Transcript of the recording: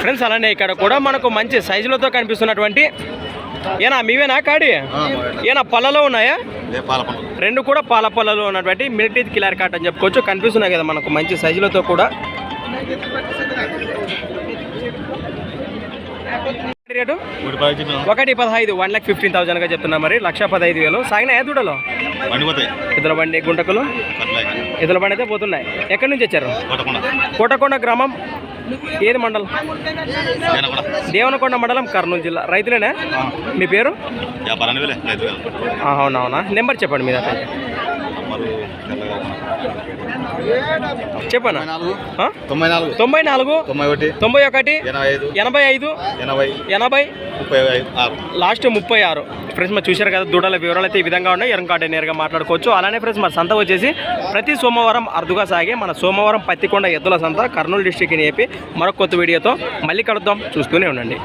Friends అలానే ఇక్కడ కూడా మనకు మంచి సైజులతో కనిపిస్తున్నటువంటి ఏనా మీవేనా కాడి? ఏనా పళ్ళలో ఉన్నాయా? రెండు కూడా పాల పళ్ళలో ఉన్నటువంటి మిలిటరీ కిలార్ కాట్ అని చెప్పుకోవచ్చు. కనిపిస్తున్నాయి కదా మనకు మంచి సైజులతో కూడా. రేటు? ఒకటి పదహైదు వన్ లాక్ ఫిఫ్టీన్ థౌసండ్గా చెప్తున్నా మరి. లక్ష పదహైదు వేలు. సాగినాయా దూడలో? ఎద్దుల బండి గుంటకులు? ఎద్దుల బండి అయితే పోతున్నాయి. ఎక్కడి నుంచి వచ్చారు? కోటకొండ. గ్రామం. ఏది మండలం? దేవనకొండ. మండలం కర్నూలు జిల్లా. రైతులేనా? మీ పేరు? అవునవునా. నెంబర్ చెప్పండి మీద చెప్పనా? తొంభై నాలుగు. తొంభై నాలుగు. తొంభై ఒకటి తొంభై ఒకటి ఎనభై ఐదు ఎనభై ఎనభై ముప్పై ఆరు. లాస్ట్ ముప్పై ఆరు. ఫ్రెండ్స్ మరి చూశారు కదా దూడల వివరాలు అయితే ఈ విధంగా ఉన్నాయి. ఎరంకాట నేరుగా మాట్లాడుకోవచ్చు. అలానే ఫ్రెండ్స్ మన సంత వచ్చేసి ప్రతి సోమవారం అరుదుగా సాగే మన సోమవారం పత్తికొండ ఎద్దుల సంత కర్నూలు డిస్టిక్ అని చెప్పి మరొక కొత్త వీడియోతో మళ్ళీ కలుద్దాం. చూస్తూనే ఉండండి.